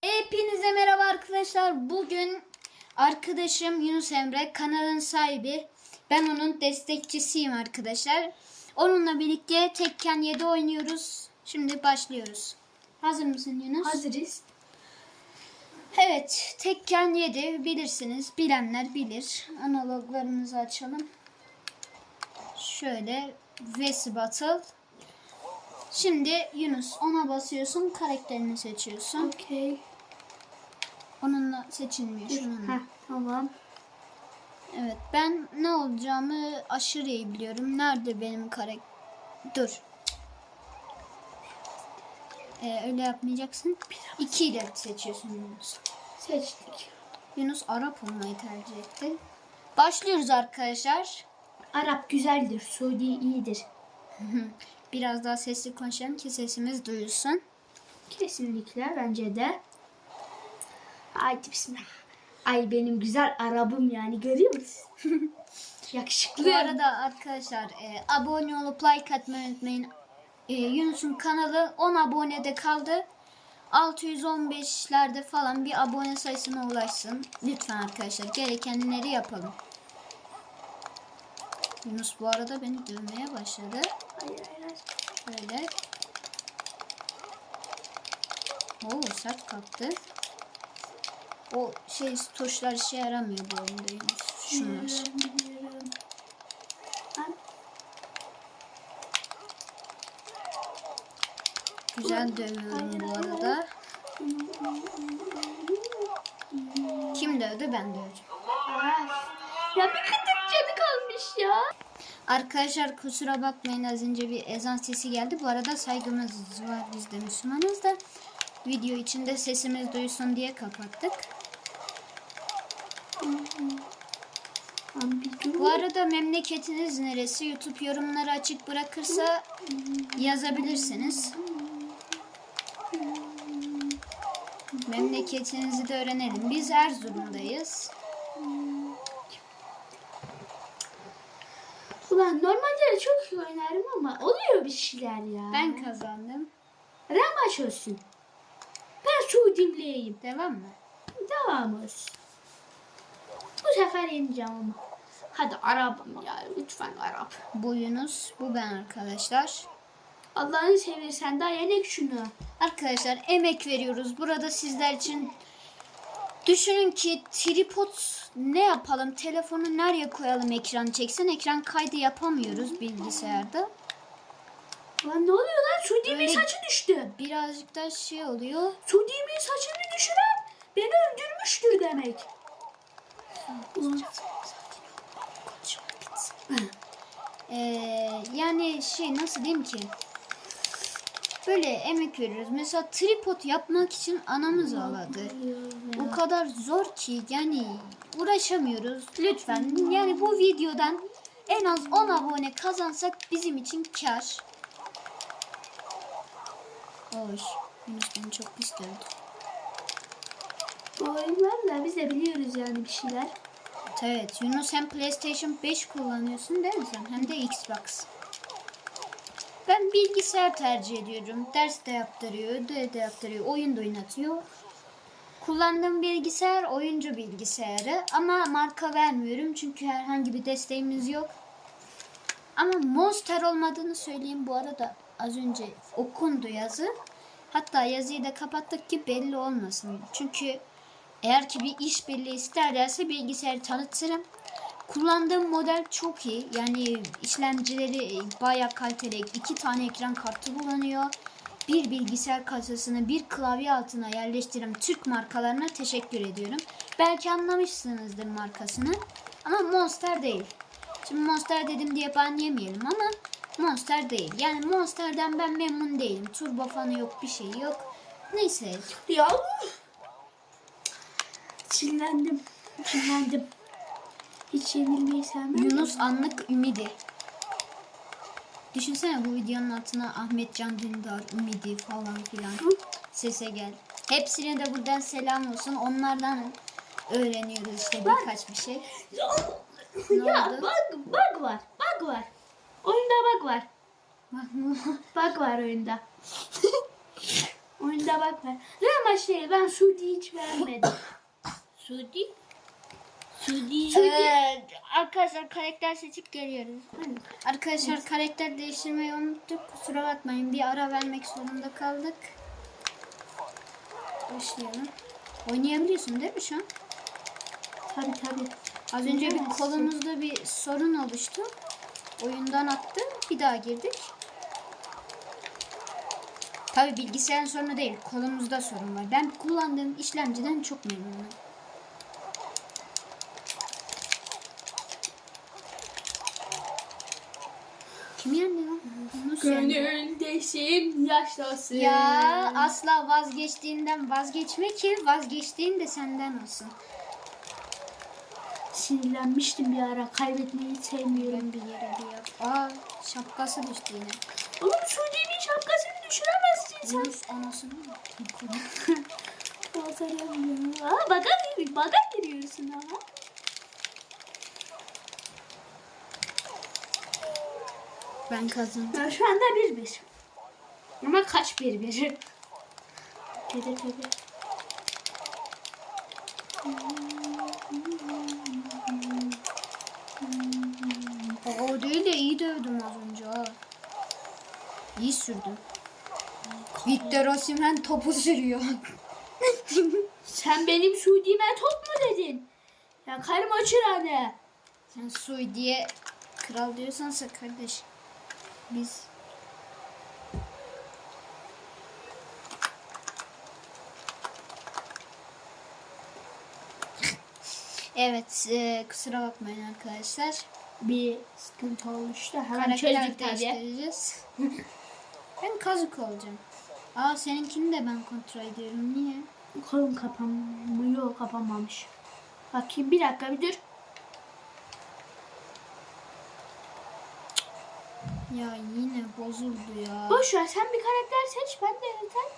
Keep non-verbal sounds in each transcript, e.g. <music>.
Hepinize merhaba arkadaşlar. Bugün arkadaşım Yunus Emre kanalın sahibi. Ben onun destekçisiyim arkadaşlar. Onunla birlikte Tekken 7 oynuyoruz. Şimdi başlıyoruz. Hazır mısın Yunus? Hazırız. Evet, Tekken 7 bilirsiniz. Bilenler bilir. Analoglarımızı açalım. Şöyle Vesi Battle. Şimdi Yunus ona basıyorsun, karakterini seçiyorsun. Okey. Onunla seçilmiyor şununla. Heh, tamam. Evet ben ne olacağımı aşırı iyi biliyorum. Nerede benim karakter? Dur. Ee, öyle yapmayacaksın. İki ile seçiyorsun Yunus. Seçtik. Yunus Arap olmayı tercih etti. Başlıyoruz arkadaşlar. Arap güzeldir. Suudi iyidir. <laughs> Biraz daha sesli konuşalım ki sesimiz duyulsun. Kesinlikle bence de. Haydi bismillah. Ay benim güzel Arabım yani görüyor musun? <laughs> Yakışıklı. Bu arada arkadaşlar e, abone olup like atmayı unutmayın. E, Yunus'un kanalı 10 abonede kaldı. 615'lerde falan bir abone sayısına ulaşsın. Lütfen arkadaşlar gerekenleri yapalım. Yunus bu arada beni dövmeye başladı. Hayır, hayır. Böyle. Oo sert kalktı. O şey tuşlar işe yaramıyor bu oyunda. Şunlar. Güzel dövüyorum bu arada. Kim dövdü? Ben dövdüm. Ya bir kıtır canı kalmış ya. Arkadaşlar kusura bakmayın az önce bir ezan sesi geldi. Bu arada saygımız var biz de Müslümanız da. Video içinde sesimiz duyulsun diye kapattık. Ben bir dur. Bu arada memleketiniz neresi? YouTube yorumları açık bırakırsa yazabilirsiniz. Memleketinizi de öğrenelim. Biz Erzurum'dayız. Ulan normalde de çok iyi oynarım ama oluyor bir şeyler ya. Ben kazandım. Ramaç olsun. Ben Suudimliyim. Devam mı? Devam olsun. Bu sefer yeneceğim ama. Hadi Arap'ım ya lütfen Arap. Bu Yunus, bu ben arkadaşlar. Allah'ını seversen daha yenek şunu. Arkadaşlar emek veriyoruz. Burada sizler için düşünün ki tripod ne yapalım? Telefonu nereye koyalım ekran çeksin? Ekran kaydı yapamıyoruz bilgisayarda. Lan ne oluyor lan? Suudimin Öyle- saçı düştü. Birazcık da şey oluyor. Suudimin saçını düşüren beni öldürmüştür demek. Ee, yani şey nasıl diyeyim ki? Böyle emek veriyoruz. Mesela tripod yapmak için anamız ağladı. O kadar zor ki yani uğraşamıyoruz. Lütfen yani bu videodan en az 10 abone kazansak bizim için kar. Yunus beni çok pis dövdü. Bu oyunlarla biz de biliyoruz yani bir şeyler. Evet Yunus hem PlayStation 5 kullanıyorsun değil mi sen? Hem de Xbox. Ben bilgisayar tercih ediyorum. Ders de yaptırıyor, ödev de yaptırıyor, oyun da oynatıyor. Kullandığım bilgisayar oyuncu bilgisayarı ama marka vermiyorum çünkü herhangi bir desteğimiz yok. Ama Monster olmadığını söyleyeyim bu arada. Az önce okundu yazı. Hatta yazıyı da kapattık ki belli olmasın. Çünkü eğer ki bir iş birliği isterlerse bilgisayarı tanıtırım. Kullandığım model çok iyi. Yani işlemcileri bayağı kaliteli. İki tane ekran kartı kullanıyor. Bir bilgisayar kasasını bir klavye altına yerleştiren Türk markalarına teşekkür ediyorum. Belki anlamışsınızdır markasını. Ama Monster değil. Şimdi Monster dedim diye ban yemeyelim ama Monster değil. Yani Monster'den ben memnun değilim. Turbo fanı yok bir şey yok. Neyse Ya. Çinlendim. Çinlendim. Hiç yenilmeyi sevmem. Yunus Anlık Ümidi. Düşünsene bu videonun altına Ahmet Can Dündar, Ümidi falan filan sese gel. Hepsine de buradan selam olsun. Onlardan öğreniyoruz işte birkaç bir şey. Ne ya oldu? bug, bug var. Bug var. Oyunda bug var. <laughs> Bug var oyunda. <laughs> Oyunda bak ben. Real maçta ben Suudi hiç vermedim. <laughs> Suudi. Suudi. Evet, arkadaşlar karakter seçip geliyoruz. Arkadaşlar karakter değiştirmeyi unuttuk. Kusura bakmayın. Bir ara vermek zorunda kaldık. Başlayalım. Oynayabiliyorsun değil mi şu an? tabii tabii. Az önce bir Oynayamazsın. kolumuzda bir sorun oluştu. Oyundan attı. Bir daha girdik. Tabi bilgisayarın sorunu değil. Kolumuzda sorun var. Ben kullandığım işlemciden çok memnunum. Kim yendi lan? Gönüldesin yaşlasın. Ya asla vazgeçtiğinden vazgeçme ki vazgeçtiğin de senden olsun. Sinirlenmiştim bir ara. Kaybetmeyi sevmiyorum. Bir yere yap. Aa şapkası düştü yine. Oğlum Suudi'nin şapkasını düşüremezsin sen. Yunus anasını mı? Ya. <laughs> Aa, baga, baga giriyorsun ama. Ben kazandım. Ya şu anda bir bir. Ama kaç bir bir? Dede dede. O değil de iyi dövdüm az önce ha. İyi sürdüm. Victor Osimhen topu sürüyor. <laughs> Sen benim Suudi'me top mu dedin? Ya karım açır anne. Sen Suudi'ye kral diyorsansa kardeş. Biz Evet, e, kusura bakmayın arkadaşlar. Bir sıkıntı olmuştu. Hemen Karakter çözdük tabii. değiştireceğiz. ben kazık olacağım. Aa seninkini de ben kontrol ediyorum. Niye? Kolum kapanmıyor, kapanmamış. Bakayım bir dakika bir dur. Ya yine bozuldu ya. Boş ver sen bir karakter seç ben de zaten.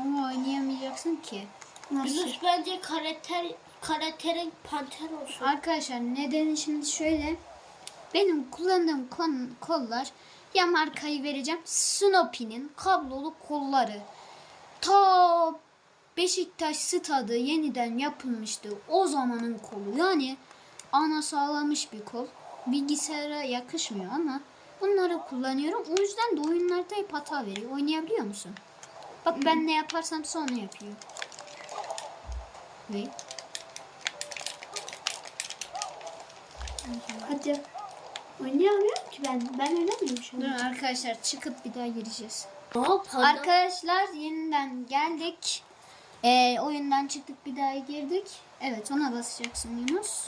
Ama oynayamayacaksın ki. Nasıl? Yunus bence karakter karakterin panter olsun. Arkadaşlar nedeni şimdi şöyle. Benim kullandığım kon- kollar ya markayı vereceğim. Snoopy'nin kablolu kolları. Ta Beşiktaş stadı yeniden yapılmıştı. O zamanın kolu. Yani ana sağlamış bir kol. Bilgisayara yakışmıyor ama bunları kullanıyorum. O yüzden de oyunlarda hep hata veriyor. Oynayabiliyor musun? Bak ben ne yaparsam sonra yapıyor. Ve Hadi. Oynayamıyorum ki ben. Ben oynamıyorum şu an. arkadaşlar çıkıp bir daha gireceğiz. Hop hadi. Arkadaşlar yeniden geldik. Ee, oyundan çıktık bir daha girdik. Evet ona basacaksın Yunus.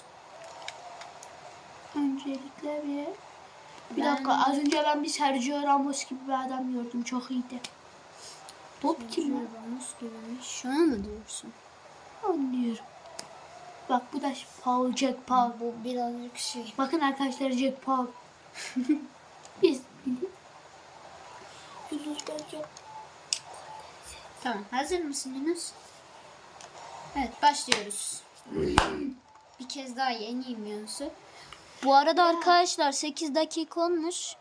Öncelikle bir... Bir Ben- dakika az önce ben bir Sergio Ramos gibi bir adam gördüm. Çok iyiydi. Top kim lan? Ramos gibi. Şuna mı diyorsun? Anlıyorum. Bak bu da Paul, Jack Paul. Bu birazcık şey. Bakın arkadaşlar Jack Paul. <laughs> Biz Yunus bence Tamam hazır mısın Yunus? Evet başlıyoruz. <clears throat> bir kez daha yeneyim Yunus'u. Bu arada arkadaşlar 8 dakika olmuş.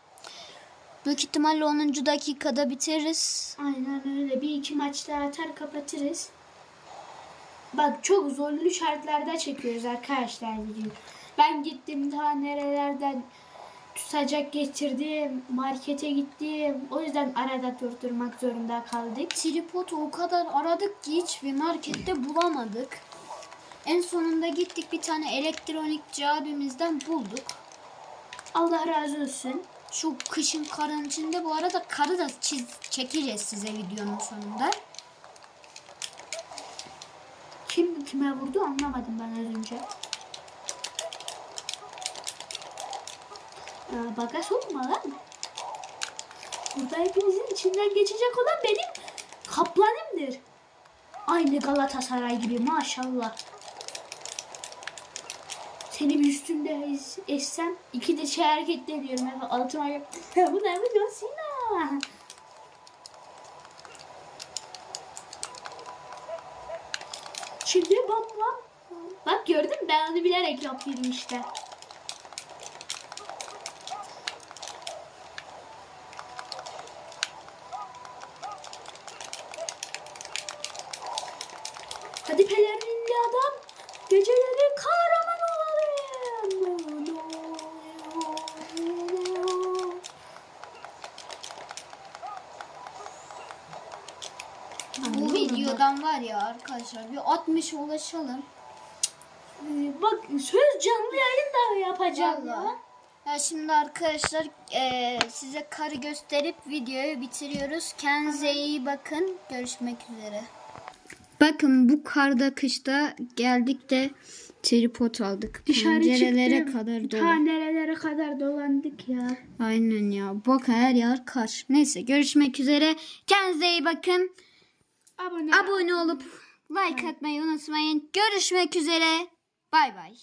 Büyük ihtimalle 10. dakikada bitiririz. aynen öyle. Bir iki maç daha atar kapatırız. Bak çok zorlu şartlarda çekiyoruz arkadaşlar videoyu. Ben gittim daha nerelerden tutacak getirdim. Markete gittim. O yüzden arada durdurmak zorunda kaldık. Tripodu o kadar aradık ki hiçbir markette bulamadık. En sonunda gittik bir tane elektronikçi abimizden bulduk. Allah razı olsun. Şu kışın karın içinde bu arada karı da çiz, çekeceğiz size videonun sonunda. Kim kime vurdu anlamadım ben az önce. Aa, baga sokma lan. Burada hepinizin içinden geçecek olan benim kaplanımdır. Aynı Galatasaray gibi maşallah senin üstünde eşsem iki de şey hareket ediyorum. Yani altıma bu ne bu John Cena. Şimdi bak bak. Bak gördün ben onu bilerek yapıyorum işte. Hadi pelerinli adam. Geceleri Bu videodan var ya arkadaşlar bir 60 ulaşalım. Ee, Bak söz canlı yayın da yapacağım Vallahi. ya. Ya şimdi arkadaşlar eee, size karı gösterip videoyu bitiriyoruz. Kendinize iyi bakın. Görüşmek üzere. Bakın bu karda kışta geldik de tripod aldık. Dışarı Pencerelere çıktım. kadar dolu. Ta nerelere kadar dolandık ya. Aynen ya. Bak her yer kar. Neyse görüşmek üzere. Kendinize iyi bakın. Abone Abone olup like atmayı unutmayın. Görüşmek üzere. Bay bay.